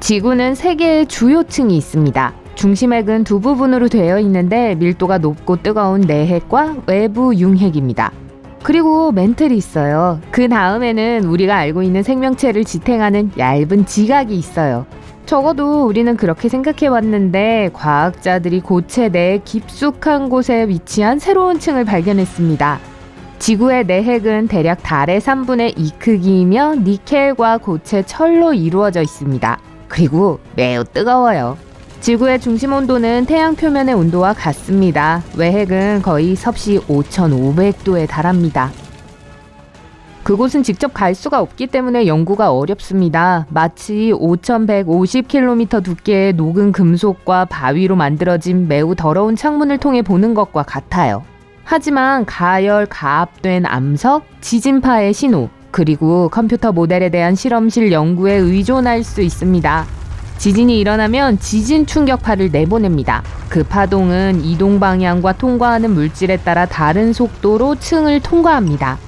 지구는 세 개의 주요 층이 있습니다. 중심핵은 두 부분으로 되어 있는데 밀도가 높고 뜨거운 내핵과 외부 융핵입니다. 그리고 멘틀이 있어요. 그 다음에는 우리가 알고 있는 생명체를 지탱하는 얇은 지각이 있어요. 적어도 우리는 그렇게 생각해 왔는데 과학자들이 고체 내 깊숙한 곳에 위치한 새로운 층을 발견했습니다. 지구의 내핵은 대략 달의 3분의 2 크기이며 니켈과 고체 철로 이루어져 있습니다. 그리고 매우 뜨거워요. 지구의 중심 온도는 태양 표면의 온도와 같습니다. 외핵은 거의 섭씨 5,500도에 달합니다. 그곳은 직접 갈 수가 없기 때문에 연구가 어렵습니다. 마치 5,150km 두께의 녹은 금속과 바위로 만들어진 매우 더러운 창문을 통해 보는 것과 같아요. 하지만 가열, 가압된 암석, 지진파의 신호, 그리고 컴퓨터 모델에 대한 실험실 연구에 의존할 수 있습니다. 지진이 일어나면 지진 충격파를 내보냅니다. 그 파동은 이동 방향과 통과하는 물질에 따라 다른 속도로 층을 통과합니다.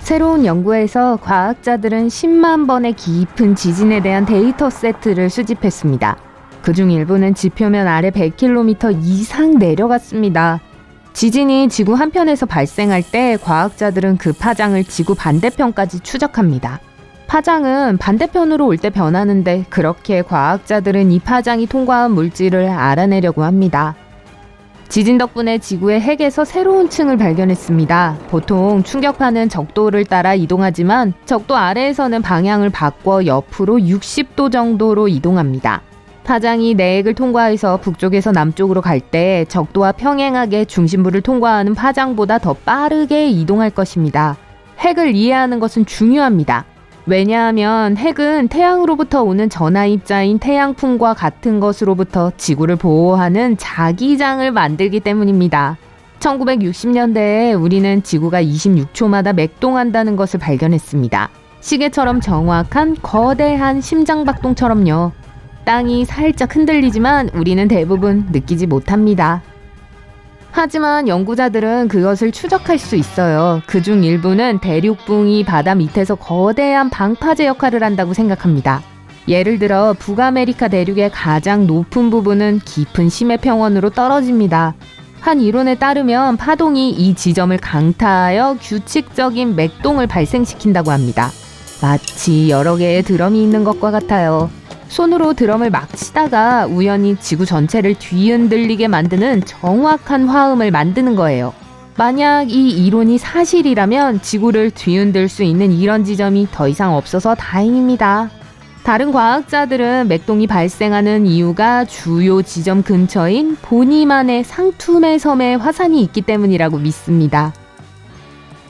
새로운 연구에서 과학자들은 10만 번의 깊은 지진에 대한 데이터 세트를 수집했습니다. 그중 일부는 지표면 아래 100km 이상 내려갔습니다. 지진이 지구 한편에서 발생할 때 과학자들은 그 파장을 지구 반대편까지 추적합니다. 파장은 반대편으로 올 때 변하는데 그렇게 과학자들은 이 파장이 통과한 물질을 알아내려고 합니다. 지진 덕분에 지구의 핵에서 새로운 층을 발견했습니다. 보통 충격파는 적도를 따라 이동하지만 적도 아래에서는 방향을 바꿔 옆으로 60도 정도로 이동합니다. 파장이 내핵을 통과해서 북쪽에서 남쪽으로 갈 때 적도와 평행하게 중심부를 통과하는 파장보다 더 빠르게 이동할 것입니다. 핵을 이해하는 것은 중요합니다. 왜냐하면 핵은 태양으로부터 오는 전하 입자인 태양풍과 같은 것으로부터 지구를 보호하는 자기장을 만들기 때문입니다. 1960년대에 우리는 지구가 26초마다 맥동한다는 것을 발견했습니다. 시계처럼 정확한 거대한 심장박동처럼요. 땅이 살짝 흔들리지만 우리는 대부분 느끼지 못합니다. 하지만 연구자들은 그것을 추적할 수 있어요. 그 중 일부는 대륙붕이 바다 밑에서 거대한 방파제 역할을 한다고 생각합니다. 예를 들어 북아메리카 대륙의 가장 높은 부분은 깊은 심해 평원으로 떨어집니다. 한 이론에 따르면 파동이 이 지점을 강타하여 규칙적인 맥동을 발생시킨다고 합니다. 마치 여러 개의 드럼이 있는 것과 같아요. 손으로 드럼을 막 치다가 우연히 지구 전체를 뒤흔들리게 만드는 정확한 화음을 만드는 거예요. 만약 이 이론이 사실이라면 지구를 뒤흔들 수 있는 이런 지점이 더 이상 없어서 다행입니다. 다른 과학자들은 맥동이 발생하는 이유가 주요 지점 근처인 보니만의 상투메 섬에 화산이 있기 때문이라고 믿습니다.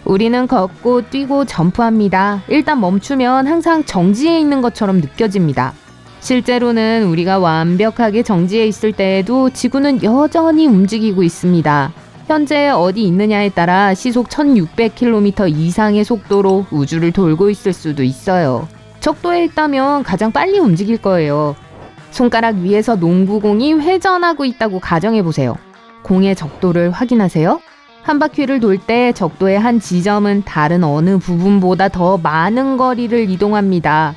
우리는 걷고 뛰고 점프합니다. 일단 멈추면 항상 정지해 있는 것처럼 느껴집니다. 실제로는 우리가 완벽하게 정지해 있을 때에도 지구는 여전히 움직이고 있습니다. 현재 어디 있느냐에 따라 시속 1600km 이상의 속도로 우주를 돌고 있을 수도 있어요. 적도에 있다면 가장 빨리 움직일 거예요. 손가락 위에서 농구공이 회전하고 있다고 가정해 보세요. 공의 적도를 확인하세요. 한 바퀴를 돌 때 적도의 한 지점은 다른 어느 부분보다 더 많은 거리를 이동합니다.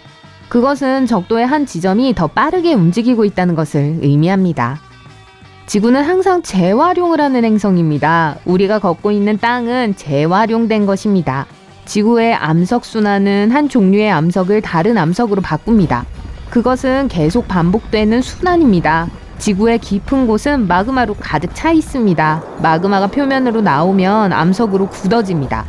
그것은 적도의 한 지점이 더 빠르게 움직이고 있다는 것을 의미합니다. 지구는 항상 재활용을 하는 행성입니다. 우리가 걷고 있는 땅은 재활용된 것입니다. 지구의 암석 순환은 한 종류의 암석을 다른 암석으로 바꿉니다. 그것은 계속 반복되는 순환입니다. 지구의 깊은 곳은 마그마로 가득 차 있습니다. 마그마가 표면으로 나오면 암석으로 굳어집니다.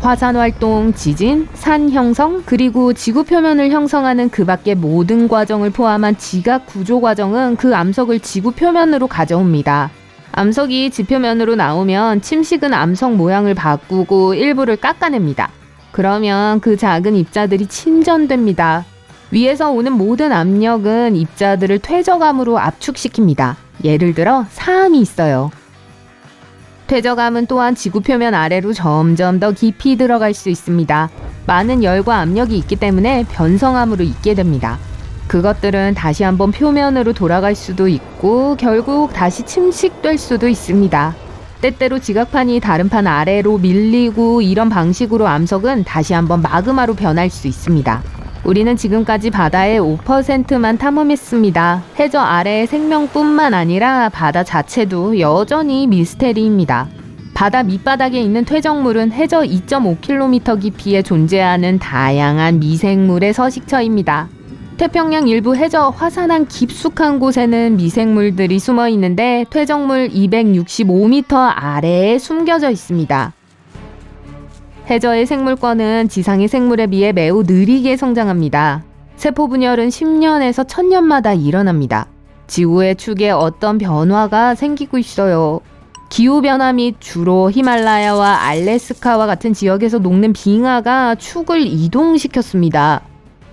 화산 활동, 지진, 산 형성, 그리고 지구 표면을 형성하는 그 밖의 모든 과정을 포함한 지각 구조 과정은 그 암석을 지구 표면으로 가져옵니다. 암석이 지표면으로 나오면 침식은 암석 모양을 바꾸고 일부를 깎아냅니다. 그러면 그 작은 입자들이 침전됩니다. 위에서 오는 모든 압력은 입자들을 퇴적암으로 압축시킵니다. 예를 들어 사암이 있어요. 퇴적암은 또한 지구 표면 아래로 점점 더 깊이 들어갈 수 있습니다. 많은 열과 압력이 있기 때문에 변성암으로 있게 됩니다. 그것들은 다시 한번 표면으로 돌아갈 수도 있고 결국 다시 침식될 수도 있습니다. 때때로 지각판이 다른 판 아래로 밀리고 이런 방식으로 암석은 다시 한번 마그마로 변할 수 있습니다. 우리는 지금까지 바다의 5%만 탐험했습니다. 해저 아래의 생명뿐만 아니라 바다 자체도 여전히 미스테리입니다. 바다 밑바닥에 있는 퇴적물은 해저 2.5km 깊이에 존재하는 다양한 미생물의 서식처입니다. 태평양 일부 해저 화산한 깊숙한 곳에는 미생물들이 숨어 있는데 퇴적물 265m 아래에 숨겨져 있습니다. 해저의 생물권은 지상의 생물에 비해 매우 느리게 성장합니다. 세포 분열은 10년에서 1000년마다 일어납니다. 지구의 축에 어떤 변화가 생기고 있어요. 기후 변화 및 주로 히말라야와 알래스카와 같은 지역에서 녹는 빙하가 축을 이동시켰습니다.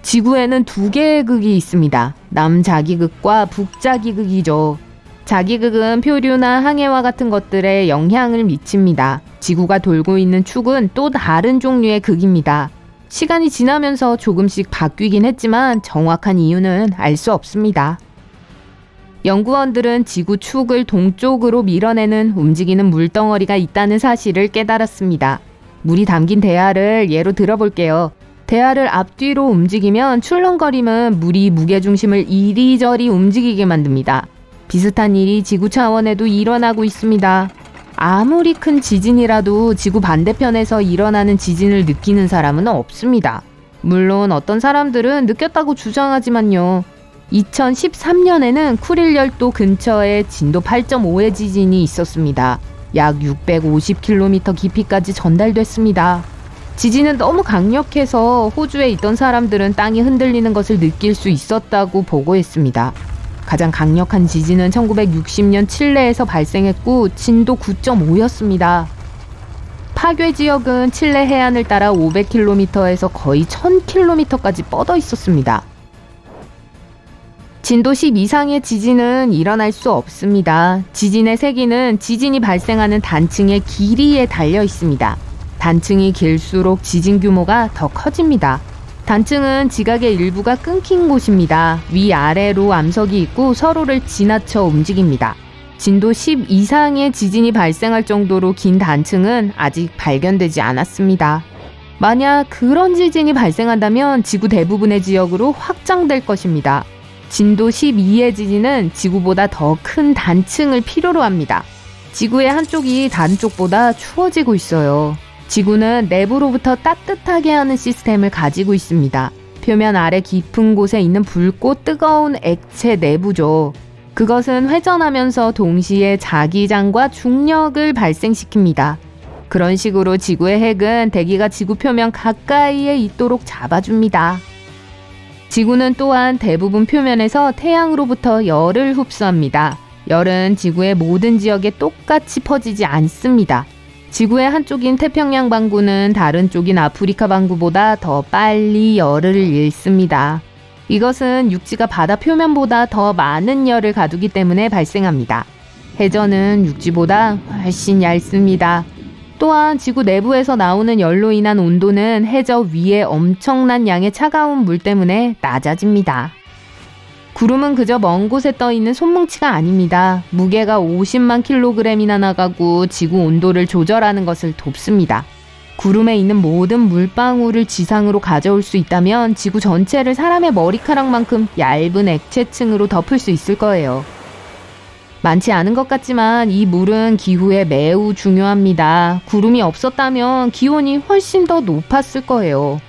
지구에는 두 개의 극이 있습니다. 남자기극과 북자기극이죠. 자기극은 표류나 항해와 같은 것들에 영향을 미칩니다. 지구가 돌고 있는 축은 또 다른 종류의 극입니다. 시간이 지나면서 조금씩 바뀌긴 했지만 정확한 이유는 알 수 없습니다. 연구원들은 지구 축을 동쪽으로 밀어내는 움직이는 물덩어리가 있다는 사실을 깨달았습니다. 물이 담긴 대야를 예로 들어볼게요. 대야를 앞뒤로 움직이면 출렁거림은 물이 무게중심을 이리저리 움직이게 만듭니다. 비슷한 일이 지구 차원에도 일어나고 있습니다. 아무리 큰 지진이라도 지구 반대편에서 일어나는 지진을 느끼는 사람은 없습니다. 물론 어떤 사람들은 느꼈다고 주장하지만요. 2013년에는 쿠릴 열도 근처에 진도 8.5의 지진이 있었습니다. 약 650km 깊이까지 전달됐습니다. 지진은 너무 강력해서 호주에 있던 사람들은 땅이 흔들리는 것을 느낄 수 있었다고 보고했습니다. 가장 강력한 지진은 1960년 칠레에서 발생했고 진도 9.5였습니다. 파괴 지역은 칠레 해안을 따라 500km에서 거의 1000km까지 뻗어 있었습니다. 진도 10 이상의 지진은 일어날 수 없습니다. 지진의 세기는 지진이 발생하는 단층의 길이에 달려 있습니다. 단층이 길수록 지진 규모가 더 커집니다. 단층은 지각의 일부가 끊긴 곳입니다. 위아래로 암석이 있고 서로를 지나쳐 움직입니다. 진도 10 이상의 지진이 발생할 정도로 긴 단층은 아직 발견되지 않았습니다. 만약 그런 지진이 발생한다면 지구 대부분의 지역으로 확장될 것입니다. 진도 12의 지진은 지구보다 더 큰 단층을 필요로 합니다. 지구의 한쪽이 다른 쪽보다 추워지고 있어요. 지구는 내부로부터 따뜻하게 하는 시스템을 가지고 있습니다. 표면 아래 깊은 곳에 있는 붉고 뜨거운 액체 내부죠. 그것은 회전하면서 동시에 자기장과 중력을 발생시킵니다. 그런 식으로 지구의 핵은 대기가 지구 표면 가까이에 있도록 잡아줍니다. 지구는 또한 대부분 표면에서 태양으로부터 열을 흡수합니다. 열은 지구의 모든 지역에 똑같이 퍼지지 않습니다. 지구의 한쪽인 태평양 반구는 다른 쪽인 아프리카 반구보다 더 빨리 열을 잃습니다. 이것은 육지가 바다 표면보다 더 많은 열을 가두기 때문에 발생합니다. 해저는 육지보다 훨씬 얇습니다. 또한 지구 내부에서 나오는 열로 인한 온도는 해저 위에 엄청난 양의 차가운 물 때문에 낮아집니다. 구름은 그저 먼 곳에 떠 있는 손뭉치가 아닙니다. 무게가 50만 킬로그램이나 나가고 지구 온도를 조절하는 것을 돕습니다. 구름에 있는 모든 물방울을 지상으로 가져올 수 있다면 지구 전체를 사람의 머리카락만큼 얇은 액체층으로 덮을 수 있을 거예요. 많지 않은 것 같지만 이 물은 기후에 매우 중요합니다. 구름이 없었다면 기온이 훨씬 더 높았을 거예요.